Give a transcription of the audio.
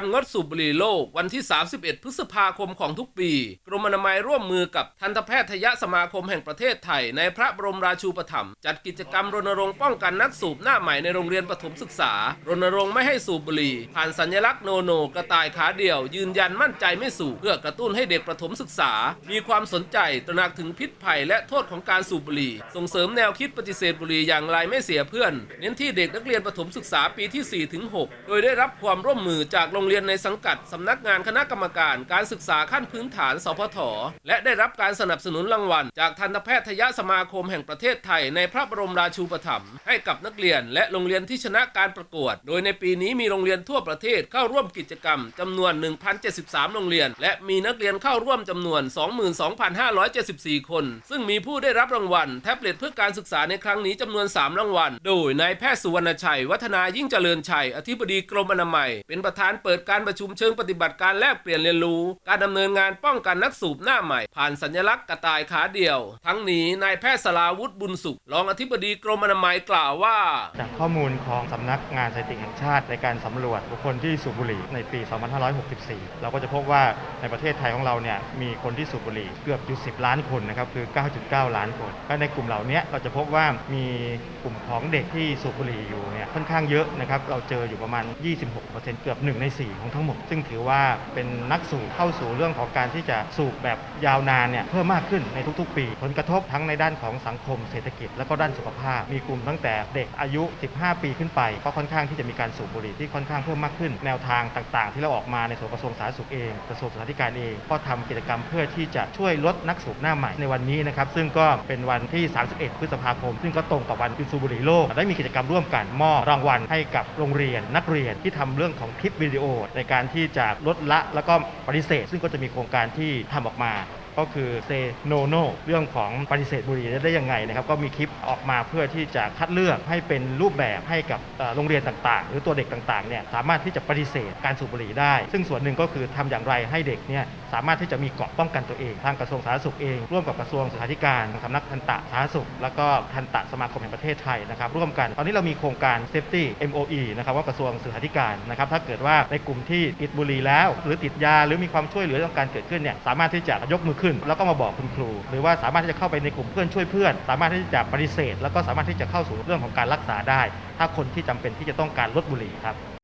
วันงดสูบบุหรี่โลก วันที่ 31 พฤษภาคมของทุกปี กรมอนามัยร่วมมือกับทันตแพทยสมาคมแห่งประเทศไทย ในพระบรมราชูปถัมภ์จัดกิจกรรมรณรงค์ป้องกันนักสูบหน้าใหม่ในโรงเรียนประถมศึกษา รณรงค์ไม่ให้สูบบุหรี่ ผ่านสัญลักษณ์โนโนกระต่ายขาเดี่ยว ยืนยันมั่นใจไม่สูบเพื่อกระตุ้นให้เด็กประถมศึกษา มีความสนใจตระหนักถึงพิษภัย และโทษของการสูบบุหรี่ ส่งเสริมแนวคิดปฏิเสธบุหรี่อย่างไรไม่เสียเพื่อน เน้นที่เด็กนักเรียนประถมศึกษาปีที่4ถึง6โดยได้รับความร่วมมือจากโรงเรียนในสังกัดสำนักงานคณะกรรมการการศึกษาขั้นพื้นฐาน สพท และได้รับการสนับสนุนรางวัล จากทันตแพทยสมาคมแห่งประเทศไทยในพระบรมราชูปถัมภ์ให้กับนักเรียนและโรงเรียนที่ชนะการประกวด โดยในปีนี้มีโรงเรียนทั่วประเทศเข้าร่วมกิจกรรมจำนวน 1,073 โรงเรียน และมีนักเรียนเข้าร่วมจำนวน 22,574 คน ซึ่งมีผู้ได้รับรางวัลแท็บเล็ตเพื่อการศึกษาในครั้งนี้จำนวน 3 รางวัล โดยนายแพทย์สุวรรณชัย วัฒนายิ่งเจริญชัย อธิบดีกรมอนามัย เป็นประธานเปิดการประชุมเชิงปฏิบัติการแลกเปลี่ยนเรียนรู้ การดำเนินงานป้องกันนักสูบหน้าใหม่ ผ่านสัญลักษณ์กระต่ายขาเดียว ทั้งนี้นายแพทย์สลาวุฒิบุญสุข รองอธิบดีกรมอนามัยกล่าวว่า จากข้อมูลของสำนักงานสถิติแห่งชาติในการสำรวจบุคคลที่สูบบุหรี่ในปี 2564 เราก็จะพบว่าในประเทศไทยของเราเนี่ยมีคนที่สูบบุหรี่เกือบอยู่10 ล้านคนนะครับคือ 9.9 ล้านคนและในกลุ่มเหล่านี้เราจะพบว่ามีกลุ่มของเด็กที่สูบบุหรี่อยู่เนี่ยค่อนข้างเยอะนะครับเราเจออยู่ประมาณ 26%เกือบ1ใน4ของทั้งหมด ซึ่งถือว่าเป็นนักสูบเข้าสู่เรื่องของการที่จะสูบแบบยาวนานเนี่ยเพิ่มมากขึ้นในทุกๆ ปี ผลกระทบทั้งในด้านของสังคมเศรษฐกิจ และก็ด้านสุขภาพ มีกลุ่มตั้งแต่เด็กอายุ 15 ปีขึ้นไปก็ค่อนข้างที่จะมีการสูบบุหรี่ที่ค่อนข้างเพิ่มมากขึ้น แนวทางต่างๆ ที่เราออกมาในส่วนกระทรวงสาธารณสุขเองกระทรวงสาธารณสุขเองก็ทำกิจกรรมเพื่อที่จะช่วยลดนักสูบหน้าใหม่ในวันนี้นะครับซึ่งก็เป็นวันที่ 31 พฤษภาคม ซึ่งก็ตรงกับวันสูบบุหรี่โลกได้มีกิจกรรมร่วมกันมอบรางวัลให้กับโรงเรียนนักเรียนที่ทำเรื่องของคลิปวิดีโอในการที่จะลดละแล้วก็ปฏิเสธ ซึ่งก็จะมีโครงการที่ทำออกมาก็คือเซโนโนเรื่องของปฏิเสธบุหรี่ได้ยังไงนะครับก็มีคลิปออกมาเพื่อที่จะคัดเลือกให้เป็นรูปแบบให้กับโรงเรียนต่างๆ หรือตัวเด็กต่างๆเนี่ยสามารถที่จะปฏิเสธการสูบบุหรี่ได้ ซึ่งส่วนหนึ่งก็คือทำอย่างไรให้เด็กเนี่ย สามารถที่จะมีเกราะป้องกันตัวเอง ทางกระทรวงสาธารณสุขเอง ร่วมกับกระทรวงศึกษาธิการสำนักทันตะสาธารณสุข แล้วก็ทันตะสมาคมแห่งประเทศไทยนะครับร่วมกัน ตอนนี้เรามีโครงการ safety MOE นะครับว่ากระทรวงศึกษาธิการนะครับถ้าเกิดว่าในกลุ่มที่ติดบุหรี่แล้ว หรือติดยาหรือมีความช่วยเหลือต้องการเกิดขึ้นเนี่ยสามารถที่จะยกมือขึ้น แล้วก็มาบอกคุณครู หรือว่าสามารถที่จะเข้าไปในกลุ่มเพื่อนช่วยเพื่อน สามารถที่จะปฏิเสธ แล้วก็สามารถที่จะเข้าสู่เรื่องของการรักษาได้ ถ้าคนที่จำเป็นที่จะต้องการลดบุหรี่ครับ